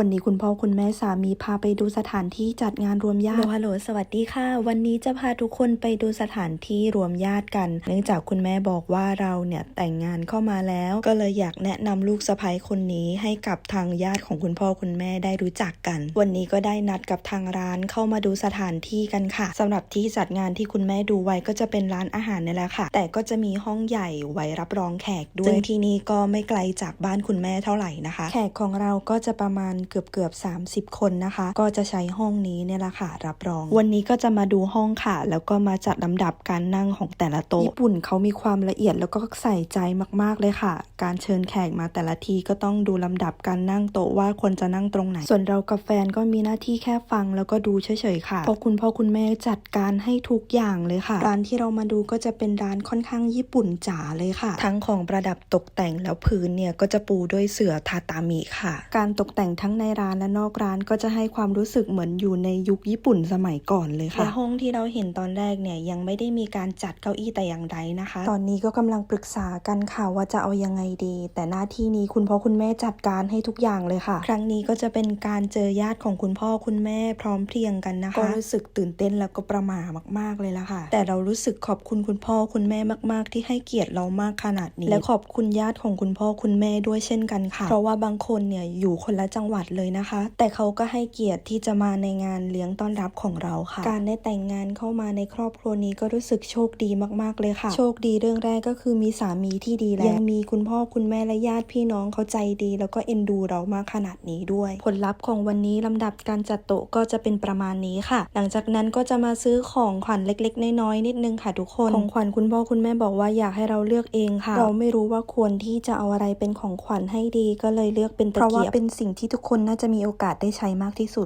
วันนี้คุณพ่อคุณแม่สามีพาไปดูสถานที่จัดงานรวมญาติฮัลโหลสวัสดีค่ะ วันนี้จะพาทุกคนไปดูสถานที่รวมญาติกัน เนื่องจากคุณแม่บอกว่าเราเนี่ยแต่งงานเข้ามาแล้ว ก็เลยอยากแนะนำลูกสะใภ้คนนี้ให้กับทางญาติของคุณพ่อคุณแม่ได้รู้จักกัน วันนี้ก็ได้นัดกับทางร้านเข้ามาดูสถานที่กันค่ะสำหรับที่จัดงานที่คุณแม่ดูไว้ก็จะเป็นร้านอาหารนี่แหละค่ะ แต่ก็จะมีห้องใหญ่ไว้รับรองแขกด้วยซึ่งที่นี่ก็ไม่ไกลจากบ้านคุณแม่เท่าไหร่นะคะ แขกของเราก็จะประมาณเกือบเกือบ 30 คนนะคะ ก็จะใช้ห้องนี้เนี่ยแหละค่ะรับรอง วันนี้ก็จะมาดูห้องค่ะ แล้วก็มาจัดลำดับการนั่งของแต่ละโต๊ะญี่ปุ่นเขามีความละเอียดแล้วก็ใส่ใจมากๆเลยค่ะ การเชิญแขกมาแต่ละทีก็ต้องดูลำดับการนั่งโต๊ะว่าควรจะนั่งตรงไหน ส่วนเรากับแฟนก็มีหน้าที่แค่ฟังแล้วก็ดูเฉยๆค่ะเพราะคุณพ่อคุณแม่จัดการให้ทุกอย่างเลยค่ะ ร้านที่เรามาดูก็จะเป็นร้านค่อนข้างญี่ปุ่นจ๋าเลยค่ะ ทั้งของประดับตกแต่งแล้วพื้นเนี่ยก็จะปูด้วยเสื่อทาตามิค่ะ การตกแต่งทั้งในร้านและนอกร้านก็จะให้ความรู้สึกเหมือนอยู่ในยุคญี่ปุ่นสมัยก่อนเลยค่ะและห้องที่เราเห็นตอนแรกเนี่ยยังไม่ได้มีการจัดเก้าอี้แต่อย่างใดนะคะ ตอนนี้ก็กำลังปรึกษากันค่ะว่าจะเอายังไงดี แต่หน้าที่นี้คุณพ่อคุณแม่จัดการให้ทุกอย่างเลยค่ะ ครั้งนี้ก็จะเป็นการเจอญาติของคุณพ่อคุณแม่พร้อมเพรียงกันนะคะ ก็รู้สึกตื่นเต้นแล้วก็ประหม่ามาก ๆเลยละค่ะ แต่เรารู้สึกขอบคุณคุณพ่อคุณแม่มาก ๆ ที่ให้เกียรติเรามากขนาดนี้ และขอบคุณญาติของคุณพ่อคุณแม่ด้วยเช่นกันค่ะ เพราะว่าบางคนเนี่ยอยู่คนละจังหวัดเลยนะคะ แต่เขาก็ให้เกียรติที่จะมาในงานเลี้ยงต้อนรับของเราค่ะ การได้แต่งงานเข้ามาในครอบครัวนี้ก็รู้สึกโชคดีมากๆเลยค่ะ โชคดีเรื่องแรกก็คือมีสามีที่ดีแล้วยังมีคุณพ่อคุณแม่และญาติพี่น้องเขาใจดี แล้วก็เอ็นดูเรามากขนาดนี้ด้วย ผลลัพธ์ของวันนี้ลำดับการจัดโต๊ะก็จะเป็นประมาณนี้ค่ะ หลังจากนั้นก็จะมาซื้อของขวัญเล็ก ๆ น้อยๆนิดนึงค่ะทุกคนของขวัญคุณพ่อคุณแม่บอกว่าอยากให้เราเลือกเองค่ะ เราไม่รู้ว่าควรที่จะเอาอะไรเป็นของขวัญให้ดีก็เลยเลือกเป็นตะเกียบเพราะว่าเป็นสิ่งที่ทุกคนน่าจะมีโอกาสได้ใช้มากที่สุด